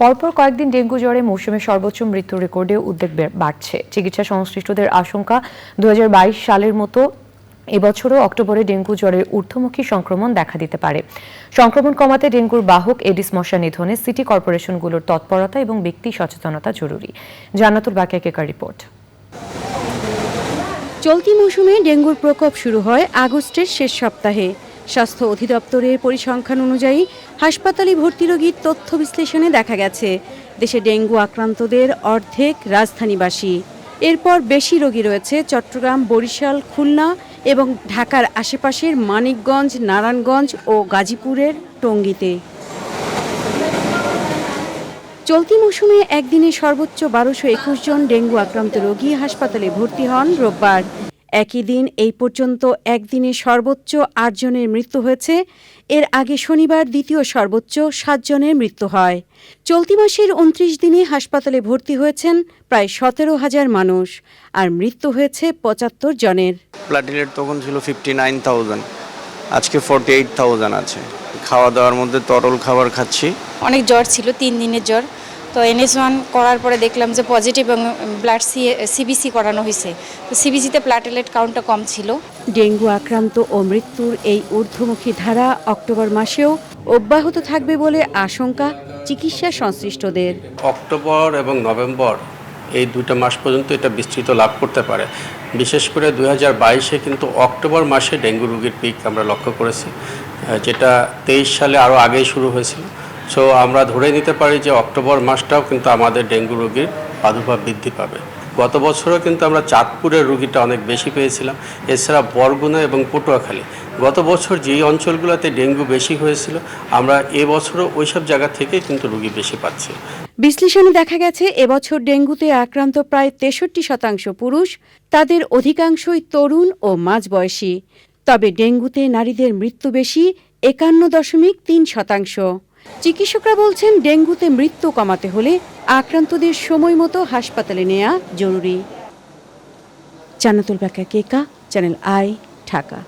পরপর কয়েকদিন ডেঙ্গু জ্বরে মৌসুমে সর্বোচ্চ মৃত্যুর রেকর্ডে উদ্বেগ বাড়ছে। চিকিৎসা সংশ্লিষ্টদের আশঙ্কা, দুহাজার বাইশ সালের মতো এবছরও অক্টোবরে ডেঙ্গু জ্বরের ঊর্ধ্বমুখী সংক্রমণ দেখা দিতে পারে। সংক্রমণ কমাতে ডেঙ্গুর বাহক এডিস মশা নিধনে সিটি কর্পোরেশনগুলোর তৎপরতা এবং ব্যক্তি সচেতনতা জরুরি। জান্নাতুল বাকিয়া রিপোর্ট। চলতি মৌসুমে ডেঙ্গুর প্রকোপ শুরু হয় আগস্টের শেষ সপ্তাহে। স্বাস্থ্য অধিদপ্তরের পরিসংখ্যান অনুযায়ী হাসপাতালে ভর্তি রোগীর তথ্য বিশ্লেষণে দেখা গেছে, দেশে ডেঙ্গু আক্রান্তদের অর্ধেক রাজধানীবাসী। এরপর বেশি রোগী রয়েছে চট্টগ্রাম, বরিশাল, খুলনা এবং ঢাকার আশেপাশের মানিকগঞ্জ, নারায়ণগঞ্জ ও গাজীপুরের টঙ্গীতে। চলতি মৌসুমে একদিনে সর্বোচ্চ বারোশো একুশ জন ডেঙ্গু আক্রান্ত রোগী হাসপাতালে ভর্তি হন রোববার। একই দিন এই পর্যন্ত একদিনে সর্বোচ্চ আট জনের মৃত্যু হয়েছে। এর আগে শনিবার দ্বিতীয় সর্বোচ্চ সাতজনের মৃত্যু হয়। চলতি মাসের উনত্রিশ দিনে হাসপাতালে ভর্তি হয়েছেন প্রায় সতেরো হাজার মানুষ আর মৃত্যু হয়েছে পঁচাত্তর জনের। প্লাটিলেট তখন ছিল ফিফটি নাইন থাউজেন্ড আজকে ফোরটি এইট থাউজেন্ড আছে। খাওয়া দাওয়ার মধ্যে তরল খাবার খাচ্ছি। অনেক জ্বর ছিল তিন দিনের জ্বর। তো এনএস ওয়ান করার পরে দেখলাম যে পজিটিভ এবং ব্লাড সি সিবিসি করানো হয়েছে। তো সিবিসিতে প্লাটেলেট কাউন্টটা কম ছিল। ডেঙ্গু আক্রান্ত ও মৃত্যুর এই ঊর্ধ্বমুখী ধারা অক্টোবর মাসেও অব্যাহত থাকবে বলে আশঙ্কা চিকিৎসা সংশ্লিষ্টদের। অক্টোবর এবং নভেম্বর এই দুটো মাস পর্যন্ত এটা বিস্তৃত লাভ করতে পারে। বিশেষ করে দু হাজার বাইশে কিন্তু অক্টোবর মাসে ডেঙ্গু রোগীর পিক আমরা লক্ষ্য করেছি যেটা তেইশ সালে আরও আগেই শুরু হয়েছিল। সো আমরা ধরে নিতে পারি যে অক্টোবর মাসটাও কিন্তু আমাদের ডেঙ্গু রোগীর প্রাদুর্ভাব বৃদ্ধি পাবে। গত বছরও কিন্তু আমরা চাঁদপুরের রুগীটা অনেক বেশি পেয়েছিলাম। এছাড়া বরগুনা এবং পটুয়াখালী। গত বছর যেই অঞ্চলগুলোতে ডেঙ্গু বেশি হয়েছিল, আমরা এবছরও ওইসব জায়গা থেকে কিন্তু রুগী বেশি পাচ্ছি। বিশ্লেষণে দেখা গেছে, এবছর ডেঙ্গুতে আক্রান্ত প্রায় তেষট্টি শতাংশ পুরুষ, তাদের অধিকাংশই তরুণ ও মাঝবয়সী। তবে ডেঙ্গুতে নারীদের মৃত্যু বেশি একান্ন দশমিক তিন শতাংশ। চিকিৎসকরা বলছেন ডেঙ্গুতে মৃত্যু কমাতে হলে আক্রান্তদের সময় মতো হাসপাতালে নেওয়া জরুরি। জান্নাতুল বাকা কেকা চ্যানেল আই, ঢাকা।